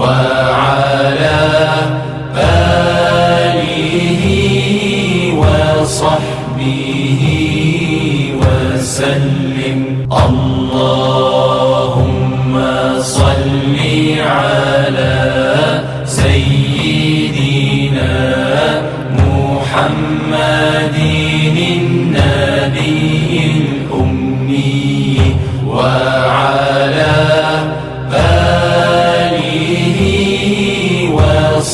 وعلى آله وصحبه وسلم. الله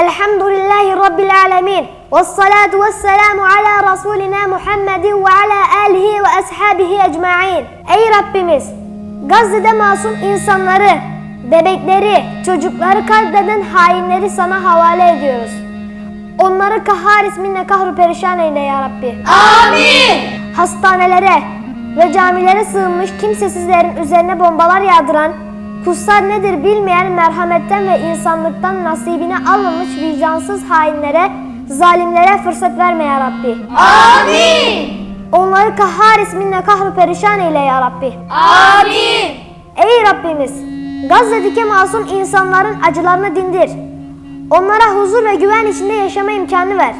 Elhamdülillahi Rabbil alemin. Vessalatu vesselamu ala Resulina Muhammedin ve ala alihi ve ashabihi ecma'in. Ey Rabbimiz! Gazze'de masum insanları, bebekleri, çocukları katleden hainleri sana havale ediyoruz. Onları kahar isminle kahru perişan eyle ya Rabbi. Amin! Hastanelere ve camilere sığınmış kimsesizlerin üzerine bombalar yağdıran kutsal nedir bilmeyen merhametten ve insanlıktan nasibini almamış vicdansız hainlere, zalimlere fırsat verme ya Rabbi. Amin. Onları kahhar isminle kahru perişan eyle ya Rabbi. Amin. Ey Rabbimiz! Gazze'deki masum insanların acılarını dindir. Onlara huzur ve güven içinde yaşama imkanı ver.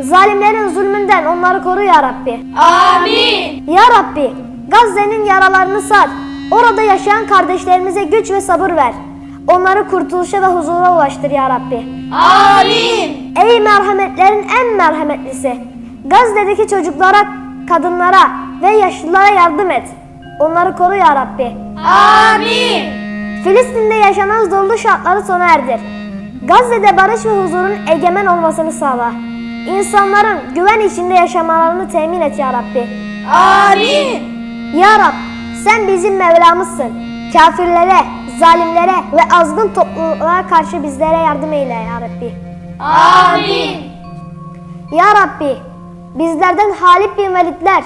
Zalimlerin zulmünden onları koru ya Rabbi. Amin. Ya Rabbi, Gazze'nin yaralarını sar. Orada yaşayan kardeşlerimize güç ve sabır ver. Onları kurtuluşa ve huzura ulaştır ya Rabbi. Amin. Ey merhametlerin en merhametlisi. Gazze'deki çocuklara, kadınlara ve yaşlılara yardım et. Onları koru ya Rabbi. Amin. Filistin'de yaşanan zorlu şartları sona erdir. Gazze'de barış ve huzurun egemen olmasını sağla. İnsanların güven içinde yaşamalarını temin et ya Rabbi. Amin. Ya Rab sen bizim Mevlamızsın. Kafirlere, zalimlere ve azgın topluluklara karşı bizlere yardım eyle ya Rabbi. Amin. Ya Rabbi bizlerden Halid bin Velidler,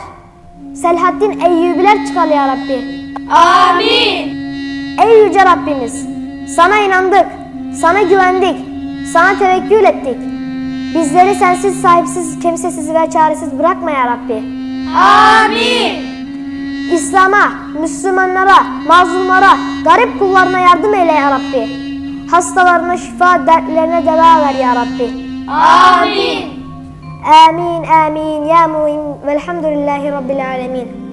Selahaddin Eyyubiler çıkar ya Rabbi. Amin. Ey Yüce Rabbimiz sana inandık, sana güvendik, sana tevekkül ettik. Bizleri sensiz, sahipsiz, kimsesiz ve çaresiz bırakma ya Rabbi. Amin. İslam'a, Müslümanlara, mazlumlara, garip kullarına yardım eyle ya Rabbi. Hastalarına şifa, dertlerine deva ver ya Rabbi. Amin. Amin, amin, ya muin, velhamdülillahi rabbil alemin.